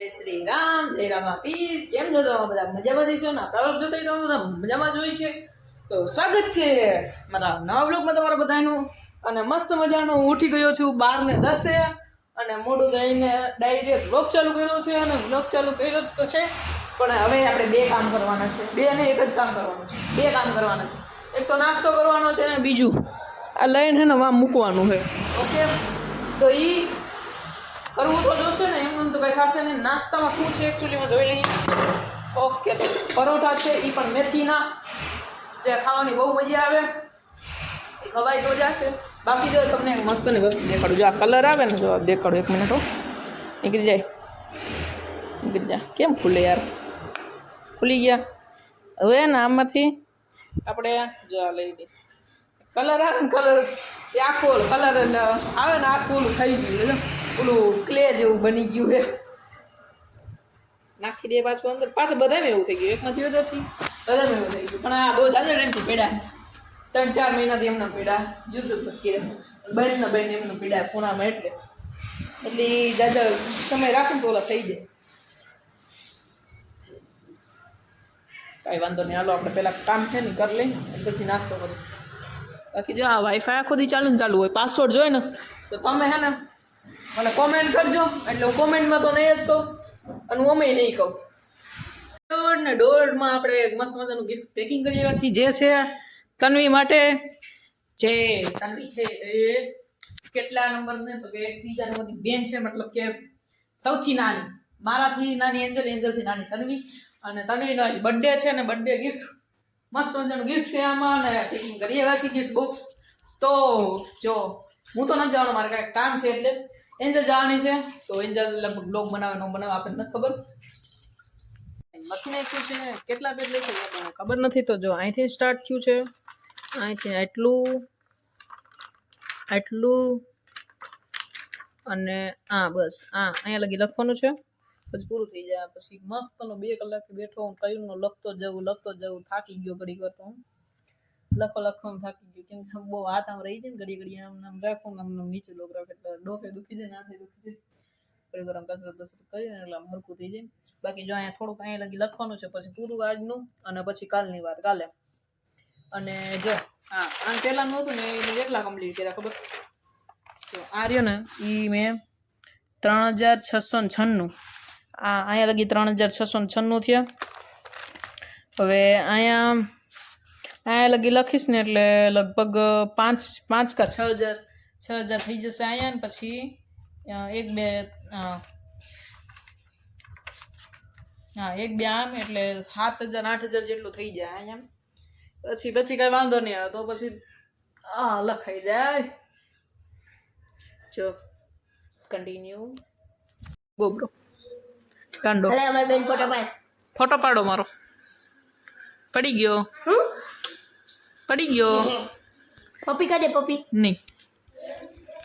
શ્રી રામ, જય રામા પીર. કેમ છો તમે બધા? મજામાં જઈશો ને? આપણા જોતા તમે બધા મજામાં જોઈ છે. તો સ્વાગત છે મારા નવા બ્લોગમાં તમારા બધાનું. અને મસ્ત મજાનો હું ઉઠી ગયો છું બાર ને દસે. અને મોઢું થઈને ડાયરેક્ટ બ્લોગ ચાલુ કર્યો છે, અને બ્લોગ ચાલુ કર્યો તો છે, પણ હવે આપણે બે કામ કરવાના છે. બે અને એક જ કામ કરવાનું છે. બે કામ કરવાના છે. એક તો નાસ્તો કરવાનો છે ને બીજું આ લઈને ને વામ મૂકવાનું છે. ઓકે? તો એ કરવું તો જોશે ને એમનું તો ભાઈ ખાશે ને, નાસ્તામાં શું છે એકચ્યુઅલીમાં જોઈ લઈએ ઓકે પરોઠા છે એ પણ મેથીના. જે ખાવાની બહુ મજા આવે. એ ખવાય તો જશે. બાકી જો તમને એક મસ્તની વસ્તુ દેખાડું. જો આ કલર આવે ને, જો દેખાડું એક મિનિટ હો. નીકળી જાય. નીકળી જાય કેમ ખુલે યાર? ખુલી ગયા. હવે ને આમાંથી આપણે જો આ લઈ લઈએ. કલર આવે ને કલર આખો કલર આવે ને આખું થઈ ગયું. ઓલું ક્લે જેવું બની ગયું છે. નાખી દે પાછું અંદર. પાછું બધાને એવું થઈ ગયું. એકમાં થયું બધાને એવું થઈ ગયું. પણ આ બહુ જાજા ટાઈમથી પીડા. ત્રણ ચાર મહિનાથી એમના પીડા. યુસુફ બેન બહેનના બહેન એમનું પીડા ખૂણામાં એટલે. એટલે દાદા સમય રાખીને તો ઓલા થઈ જાય. કાંઈ વાંધો નહીં. હાલો, આપણે પહેલાં કામ છે ને કરી લઈ પછી નાસ્તો કરી બાકી જો આ વાઈફાઈ આખો દી ચાલુ ને ચાલુ હોય પાસવર્ડ જોઈએ ને, તો તમે હે ને મને કોમેન્ટ કરજો. એટલે હું કોમેન્ટમાં તો નહીં જ કહું, અને હું અમે નહીં કહું. દોઢ ને દોઢમાં આપણે મસ્ત મજાનું ગિફ્ટ પેકિંગ કરી રહ્યા છીએ. જે છે તન્વી માટે. જે તન્વી છે એ કેટલા નંબર ને તો કે ત્રીજા નંબરની બેન છે, મતલબ કે સૌથી નાની. મારાથી નાની એન્જલ, એન્જલથી નાની તન્વી. અને તન્વીનો આજ બર્થડે છે ને બર્થડે ગિફ્ટ મસ્ત મજાનું ગિફ્ટ છે આમાં અને પેકિંગ કરી રહ્યા છીએ ગિફ્ટ બોક્સ તો જો, હું તો નથી જવાનું, મારે કાંઈક કામ છે એટલે. એન્જલ જવાની છે. તો એન્જલ લગભગ બ્લોગ બનાવે, ન બનાવે આપણને નથી ખબર. લખી શું છે. કેટલા પેજ લખ્યું છે ખબર નથી. તો જો, અહીંથી સ્ટાર્ટ થયું છે. અહીંથી આટલું આટલું, અને આ બસ, આ અહીંયા લગી લખવાનું છે. પછી પૂરું થઈ જાય. પછી મસ્તનો બે કલાકથી બેઠો હું કયું લખતો જવું લખતો જવું થાકી ગયો ઘડી કરતો હું. લખો લખવામાં થાકી ગયો. કેમ કે બહુ હાથ આમ રહી જાય ને ઘડી ઘડી આમ આમ રાખું ને આમ આમ નીચે ડોક રાખે એટલે ડોકે દુખી જાય નાથે દુખી જાય. ઘડી વાર આમ કસરત બસરત કરીને એટલે આમ હરખું થઈ જાય. બાકી જો અહીંયા થોડુંક અહીંયા લગી લખવાનું છે, પછી પૂરું આજનું અને પછી કાલની વાત, કાલે. અને જો, હા, આમ પહેલાંનું હતું ને એ મેં કેટલા કમ્પ્લીટ કર્યા, ખબર? તો આ રહ્યો ને એ મેં ત્રણ હજાર છસો ને છન્નું. આ અહીંયા લગી ત્રણ હજાર છસો ને છન્નું થયા. હવે અહીંયા અહીંયા લગી લખીશ ને એટલે લગભગ પાંચ પાંચ કા છ હજાર છ હજાર થઈ જશે અહીંયા ને પછી એક બે હા એક બે આમ એટલે સાત હજાર આઠ હજાર જેટલું થઈ જાય અહીંયા પછી પછી કાંઈ વાંધો નહીં આવે તો પછી હા લખાઈ જાય. જો કન્ટિન્યુ ગોબરો. કાંડો ફોટો ફોટો પાડો મારો. પડી ગયો. પડી ગયો પપ્પી કાઢે પપ્પી નહીં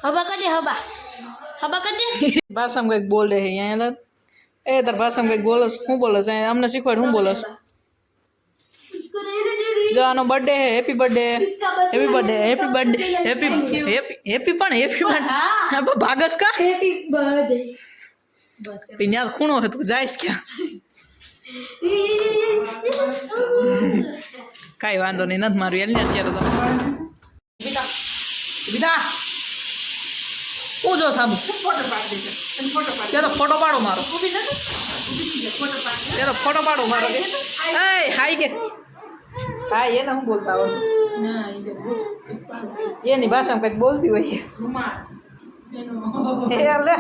હબા કાઢે હબા હબા કાઢે ભાષામાં કંઈક બોલે છે અહીંયા એ તાર ભાષામાં કંઈક બોલસ શું બોલસ અહીંયા અમને શીખવાડ શું બોલસ જો આનો બર્થડે છે happy birthday happy birthday happy birthday happy happy happy happy happy birthday ભાગસ કા હેપી બર્થડે ત્યાં ખૂણો છે તું જાઈશ ક્યાં કાંઈ વાંધો નહીં નથી મારું એલ ને અત્યારે તો બીજા બીતા હું જો સાબુ ત્યાં તો ફોટો પાડો મારો ત્યાં તો ફોટો પાડો મારો એ હાઈ કે હા એને હું બોલતા હોય એની ભાષામાં કંઈક બોલતી હોય લે.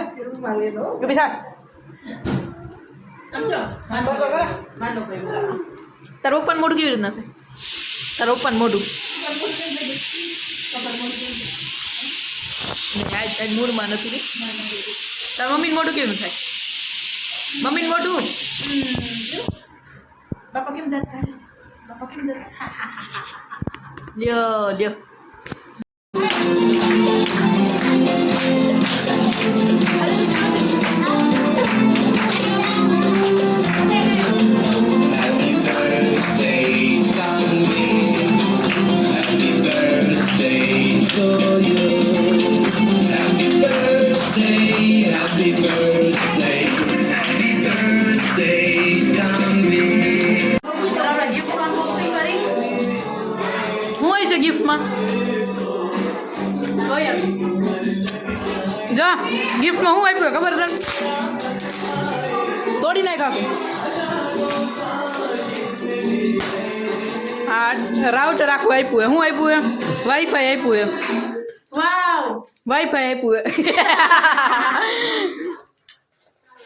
તારું પણ મૂડ કેવી રીતના થાય તારું ઓપન મોઢું. આજ આજ મૂડમાં નથી રે. તાર મમ્મીનું મોઢું કેવું થાય? મમ્મીનું મોઢું? બાપા કેમ દર્દ કાઢે બાપા કેમ દર્દ લ્યો લ્યો. હોય છે ગિફ્ટમાં જો ગિફ્ટમાં હું આપ્યું ખબર તને તોડી નાખ હા રાઉટર આખું આપ્યું હે હું આપ્યું હે? વાઈફાઈ આપ્યું હે. વાઈફાઈ આપ્યું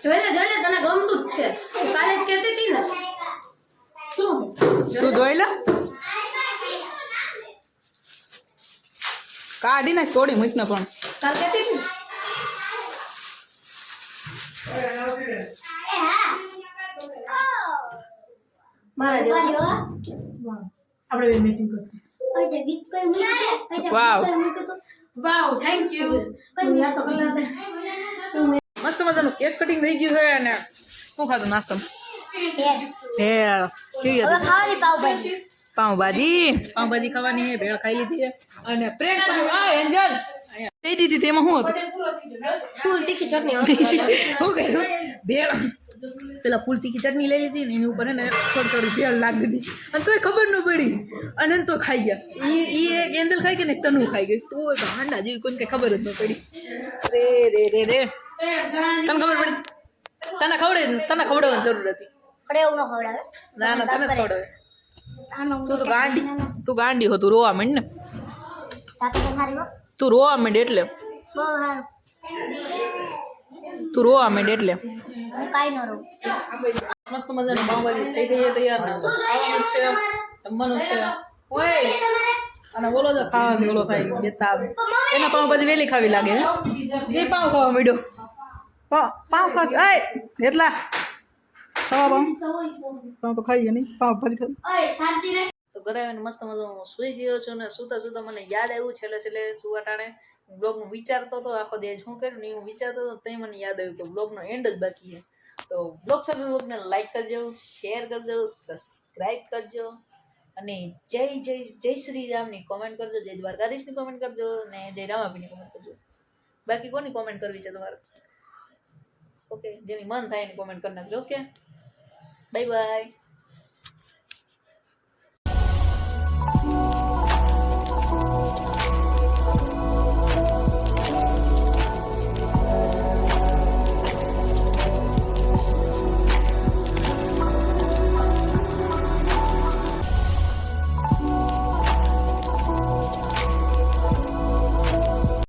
જોઈ લે જોઈ લે તને ગમતું જ છે. તું કાલે જ કહેતી હતી ને. શું? તું જોઈ લે. કાઢી નાખ તોડી મૂક ને પણ. કાલ કહેતી હતી મારા જેવા. આપણે બે મેચિંગ કરશું. વાવ. વાવ થેન્ક યુ મસ્ત મજાનું કેક કટિંગ થઈ ગયું છે અને શું ખાધું નાસ્તો? ભેળ. કેવી હતી? પાઉંભાજી. પાઉંભાજી? ખાવાની છે ભેળ ખાઈ લીધી છે. અને પ્રેમ કર્યું. આ એન્જલ! દઈ દીધી તેમાં શું હતું? શું તીખી ચટણી શું કર્યું? ભેળ. પેલા ફૂલતીકી ચટણી લઈ લીધી ને એની ઉપર એને થોડી થોડી ભેળ નાખી દીધી. અને તોય ખબર ન પડી. અને તો ખાઈ ગયા. એ એ એક એન્જલ ખાઈ ગયા ને તનુ ખાઈ ગઈ. તો ગાંડા જેવી કોઈને કંઈ ખબર જ ન પડી. રે રે રે રે. તને ખબર પડી? તને ખવડે તને ખવડાવવાની જરૂર હતી. ના ના તને જ ખવડાવે. તું તો ગાંડી તું ગાંડી હો તું રોવા માંડ ને. તું રોવા માંડ એટલે. તું રોવા માંડ એટલે. મસ્ત મજાની પાઉંભાજી થઈ ગઈ તૈયાર ને. ખાવાનું છે જમવાનું છે. ઓય. અને બોલો તો ખાવાની ઓલો થાય બેતાબ એને પાવભાજી વેલી ખાવી લાગે એ પાઉં ખાવા મીડ્યો. પાઉં ખાસ. એ એટલા. ખાવા પાઉં. પાઉં તો ખાઈએ નહીં પાઉંભાજી ખાઈ તો ઘરે આવીને મસ્ત મજાનું હું સૂઈ ગયો છું ને સુતા સુતા મને યાદ આવ્યું છેલ્લે છેલ્લે સુવા ટાણે બ્લોગનું વિચારતો હતો આખો દેજ શું કર્યું ને હું વિચારતો હતો તે મને યાદ આવ્યું કે બ્લોગનો એન્ડ જ બાકી છે. તો બ્લોગ સાથે બ્લોગને લાઈક કરજો શેર કરજો સબસ્ક્રાઈબ કરજો અને જય જય જય શ્રી રામની કોમેન્ટ કરજો, જય દ્વારકાધીશની કોમેન્ટ કરજો અને જય રામાભીની કોમેન્ટ કરજો. બાકી કોની કોમેન્ટ કરવી છે તમારે? ઓકે જેની મન થાય એની કોમેન્ટ કરી નાખજો ઓકે બાય બાય